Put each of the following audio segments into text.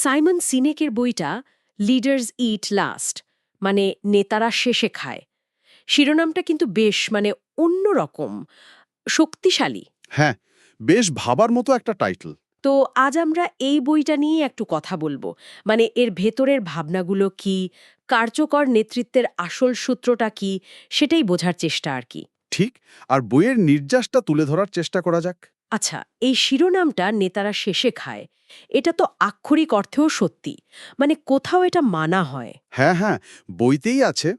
Simon সিনেকের বইটা leaders ইট last মানে নেতারা শেষে খায়। শিরোনামটা কিন্তু বেশ মানে অন্যরকম শক্তিশালী। হ্যাঁ বেশ ভাবার মতো একটা টাইটেল। তো আজ আমরা এই বইটা নিয়ে একটু কথা বলব। মানে এর ভেতরের ভাবনাগুলো কি কার্যকর নেতৃত্বের আসল সূত্রটা কি সেটাই বোঝার চেষ্টা আর কি। ঠিক আর বইয়ের নির্যাসটা তুলে ধরার চেষ্টা করা যাক। আচ্ছা এই শিরোনামটা নেতারা শেষে খায়। এটা তো আক্ষরিক অর্থেও সত্যি। মানে কোথাও এটা মানা হয়। হ্যাঁ হ্যাঁ বইতেই আছে।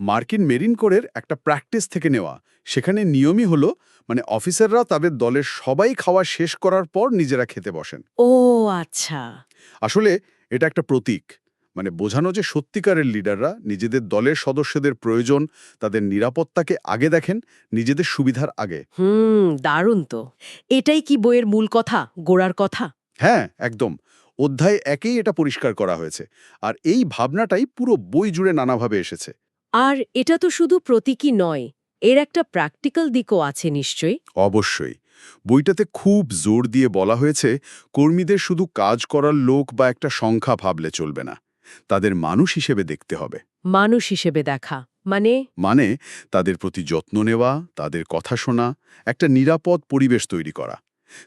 মার্কিন মেরিন কোরের একটা প্র্যাকটিস থেকে নেওয়া। সেখানে নিয়মই হলো মানে অফিসাররা তাদের দলের সবাই খাওয়া শেষ করার পর নিজেরা খেতে বসেন। ও আচ্ছা। আসলে এটা একটা প্রতীক। মানে বোঝানো যে সত্যিকারের লিডাররা নিজেদের দলের সদস্যদের প্রয়োজন তাদের নিরাপত্তাকে আগে দেখেন নিজেদের সুবিধার আগে। হুম দারুণ তো। এটাই কি বইয়ের মূল কথা গোড়ার কথা? হ্যাঁ একদম। অধ্যায় একেই এটা পরিষ্কার করা হয়েছে। আর এই ভাবনাটাই পুরো বই জুড়ে নানাভাবে এসেছে। আর এটা তো শুধু প্রতীকী নয় এর একটা প্র্যাকটিক্যাল দিকও আছে নিশ্চয়ই? অবশ্যই। বইটাতে খুব জোর দিয়ে বলা হয়েছে কর্মীদের শুধু কাজ করার লোক বা একটা সংখ্যা ভাবলে চলবে না। তাদের মানুষ হিসেবে দেখতে হবে। মানুষ হিসেবে দেখা মানে? মানে তাদের প্রতি যত্ন নেওয়া তাদের কথা শোনা একটা নিরাপদ পরিবেশ তৈরি করা।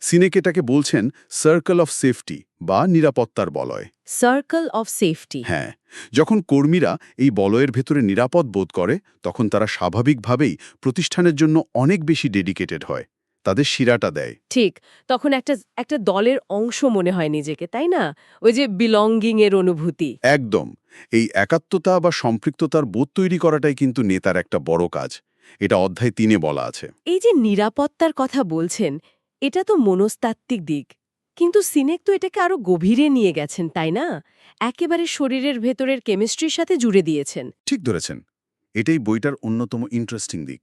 সিনেকেটাকে বলছেন সার্কেল অফ সেফটি বা নিরাপত্তার বলয়। সার্কেল অফ সেফটি হ্যাঁ যখন কর্মীরা এই বলয়ের ভেতরে নিরাপদ বোধ করে তখন তারা স্বাভাবিকভাবেই প্রতিষ্ঠানের জন্য অনেক বেশি ডেডিকেটেড হয়। তাদের শিরাটা দেয়। ঠিক তখন একটা একটা দলের অংশ মনে হয় নিজেকে তাই না? ওই যে বিলঙ্গিং এর অনুভূতি। একদম এই একাত্মতা বা সম্পৃক্ততার বোধ তৈরি করাটাই কিন্তু নেতার একটা বড় কাজ। এটা অধ্যায় তিনে বলা আছে। এই যে নিরাপত্তার কথা বলছেন এটা তো মনস্তাত্ত্বিক দিক। কিন্তু সিনেক তো এটাকে আরও গভীরে নিয়ে গেছেন তাই না? একেবারে শরীরের ভেতরের কেমিস্ট্রির সাথে জুড়ে দিয়েছেন। ঠিক ধরেছেন। এটাই বইটার অন্যতম ইন্টারেস্টিং দিক।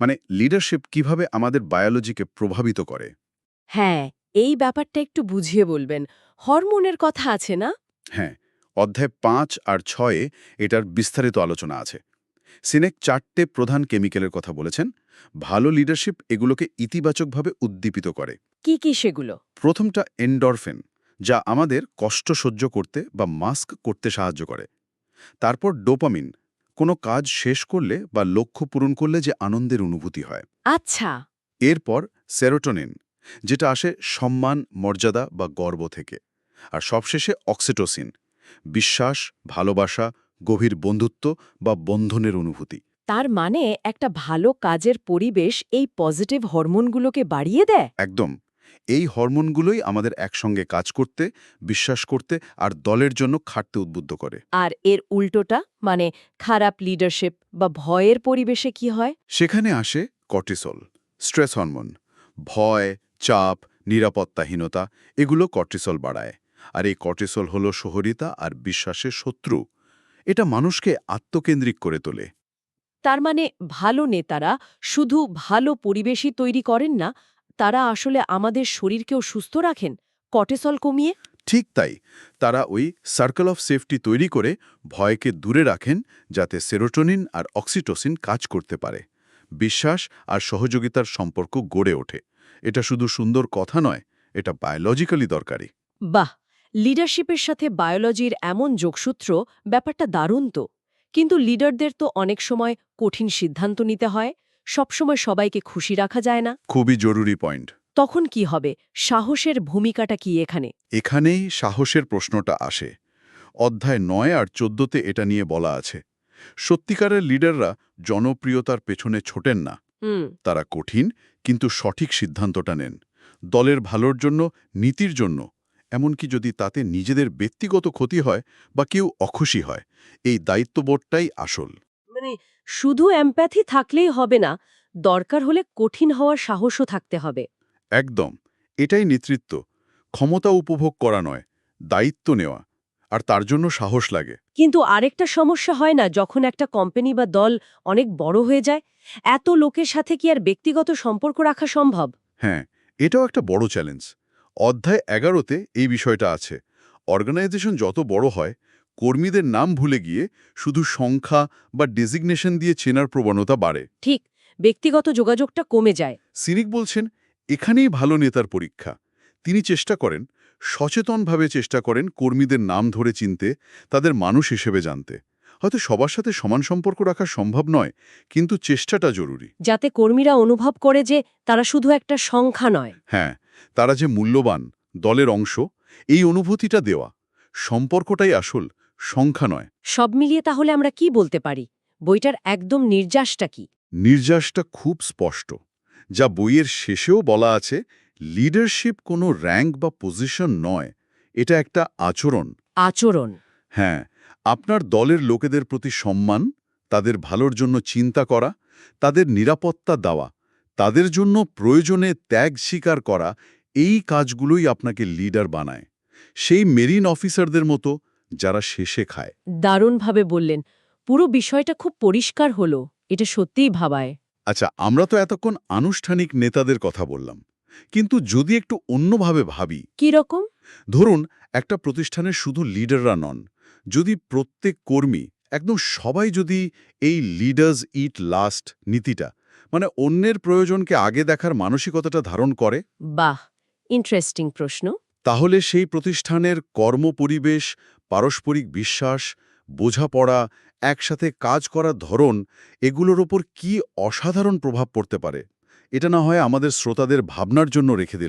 মানে লিডারশিপ কীভাবে আমাদের বায়োলজিকে প্রভাবিত করে? হ্যাঁ এই ব্যাপারটা একটু বুঝিয়ে বলবেন। হরমোনের কথা আছে না? হ্যাঁ অধ্যায় পাঁচ আর ছয়ে এটার বিস্তারিত আলোচনা আছে। সিনেক চারটে প্রধান কেমিক্যালের কথা বলেছেন। ভালো লিডারশিপ এগুলোকে ইতিবাচকভাবে উদ্দীপিত করে। কি কি সেগুলো? প্রথমটা এন্ডরফেন যা আমাদের কষ্ট সহ্য করতে বা মাস্ক করতে সাহায্য করে। তারপর ডোপামিন কোনো কাজ শেষ করলে বা লক্ষ্য পূরণ করলে যে আনন্দের অনুভূতি হয়। আচ্ছা। এরপর সেরোটোনিন যেটা আসে সম্মান মর্যাদা বা গর্ব থেকে। আর সবশেষে অক্সিটোসিন বিশ্বাস ভালোবাসা গভীর বন্ধুত্ব বা বন্ধনের অনুভূতি। তার মানে একটা ভালো কাজের পরিবেশ এই পজিটিভ হরমোনগুলোকে বাড়িয়ে দেয়? একদম। এই হরমোনগুলোই আমাদের একসঙ্গে কাজ করতে বিশ্বাস করতে আর দলের জন্য খাটতে উদ্বুদ্ধ করে। আর এর উল্টোটা মানে খারাপ লিডারশিপ বা ভয়ের পরিবেশে কি হয়? সেখানে আসে কর্টিসল স্ট্রেস হরমোন ভয় চাপ নিরাপত্তাহীনতা এগুলো কর্টিসল বাড়ায়। আর এই কর্টিসল হল শহরিতা আর বিশ্বাসের শত্রু। এটা মানুষকে আত্মকেন্দ্রিক করে তোলে। তার মানে ভালো নেতারা শুধু ভালো পরিবেশই তৈরি করেন না তারা আসলে আমাদের শরীরকেও সুস্থ রাখেন? কটেসল কমিয়ে? ঠিক তাই। তারা ওই সার্কেল অফ সেফটি তৈরি করে ভয়কে দূরে রাখেন যাতে সেরোটোনিন আর অক্সিটোসিন কাজ করতে পারে। বিশ্বাস আর সহযোগিতার সম্পর্ক গড়ে ওঠে। এটা শুধু সুন্দর কথা নয় এটা বায়োলজিক্যালি দরকারি। বাহ! লিডারশিপের সাথে বায়োলজির এমন যোগসূত্র ব্যাপারটা দারুণ তো। কিন্তু লিডারদের তো অনেক সময় কঠিন সিদ্ধান্ত নিতে হয়। সবসময় সবাইকে খুশি রাখা যায় না। খুবই জরুরি পয়েন্ট। তখন কি হবে? সাহসের ভূমিকাটা কি এখানে? এখানেই সাহসের প্রশ্নটা আসে। অধ্যায় নয় আর চোদ্দতে এটা নিয়ে বলা আছে। সত্যিকারের লিডাররা জনপ্রিয়তার পেছনে ছোটেন না। তারা কঠিন কিন্তু সঠিক সিদ্ধান্তটা নেন। দলের ভালোর জন্য নীতির জন্য। এমনকি যদি তাতে নিজেদের ব্যক্তিগত ক্ষতি হয় বা কেউ অখুশি হয় এই দায়িত্ববোধটাই আসল। মানে শুধু এম্প্যাথি থাকলেই হবে না দরকার হলে কঠিন হওয়ার সাহসও থাকতে হবে। একদম এটাই নেতৃত্ব। ক্ষমতা উপভোগ করা নয় দায়িত্ব নেওয়া আর তার জন্য সাহস লাগে। কিন্তু আরেকটা সমস্যা হয় না যখন একটা কোম্পানি বা দল অনেক বড় হয়ে যায় এত লোকের সাথে কি আর ব্যক্তিগত সম্পর্ক রাখা সম্ভব? হ্যাঁ এটাও একটা বড় চ্যালেঞ্জ অধ্যায় এগারোতে এই বিষয়টা আছে। অর্গানাইজেশন যত বড় হয় কর্মীদের নাম ভুলে গিয়ে শুধু সংখ্যা বা ডেজিগনেশন দিয়ে চেনার প্রবণতা বাড়ে। ঠিক ব্যক্তিগত যোগাযোগটা কমে যায়। সিনিক বলছেন এখানেই ভালো নেতার পরীক্ষা। তিনি চেষ্টা করেন সচেতনভাবে চেষ্টা করেন কর্মীদের নাম ধরে চিনতে তাদের মানুষ হিসেবে জানতে। হয়তো সবার সাথে সমান সম্পর্ক রাখা সম্ভব নয় কিন্তু চেষ্টাটা জরুরি। যাতে কর্মীরা অনুভব করে যে তারা শুধু একটা সংখ্যা নয়। হ্যাঁ তারা যে মূল্যবান দলের অংশ এই অনুভূতিটা দেওয়া। সম্পর্কটাই আসল সংখ্যা নয়। সব মিলিয়ে তাহলে আমরা কি বলতে পারি? বইটার একদম নির্যাসটা কি? নির্যাসটা খুব স্পষ্ট। যা বইয়ের শেষেও বলা আছে লিডারশিপ কোনো র্যাঙ্ক বা পজিশন নয়। এটা একটা আচরণ। আচরণ। হ্যাঁ আপনার দলের লোকেদের প্রতি সম্মান তাদের ভালোর জন্য চিন্তা করা তাদের নিরাপত্তা দেওয়া তাদের জন্য প্রয়োজনে ত্যাগ স্বীকার করা এই কাজগুলোই আপনাকে লিডার বানায়। সেই মেরিন অফিসারদের মতো যারা শেষে খায়। দারুণভাবে বললেন পুরো বিষয়টা খুব পরিষ্কার হলো এটা সত্যিই ভাবায়। আচ্ছা আমরা তো এতক্ষণ আনুষ্ঠানিক নেতাদের কথা বললাম কিন্তু যদি একটু অন্যভাবে ভাবি। কি রকম? ধরুন একটা প্রতিষ্ঠানের শুধু লিডাররা নন যদি প্রত্যেক কর্মী একদম সবাই যদি এই লিডার্স ইট লাস্ট নীতিটা মানে অন্যের প্রয়োজনকে আগে দেখার মানসিকতাটা ধারণ করে? বাহ ইন্টারেস্টিং প্রশ্ন। তাহলে সেই প্রতিষ্ঠানের কর্মপরিবেশ পারস্পরিক বিশ্বাস, বোঝাপড়া, একসাথে কাজ করার ধরন, এগুলোর ওপর কি অসাধারণ প্রভাব পড়তে পারে? এটা না হয় আমাদের শ্রোতাদের ভাবনার জন্য রেখে দিলাম।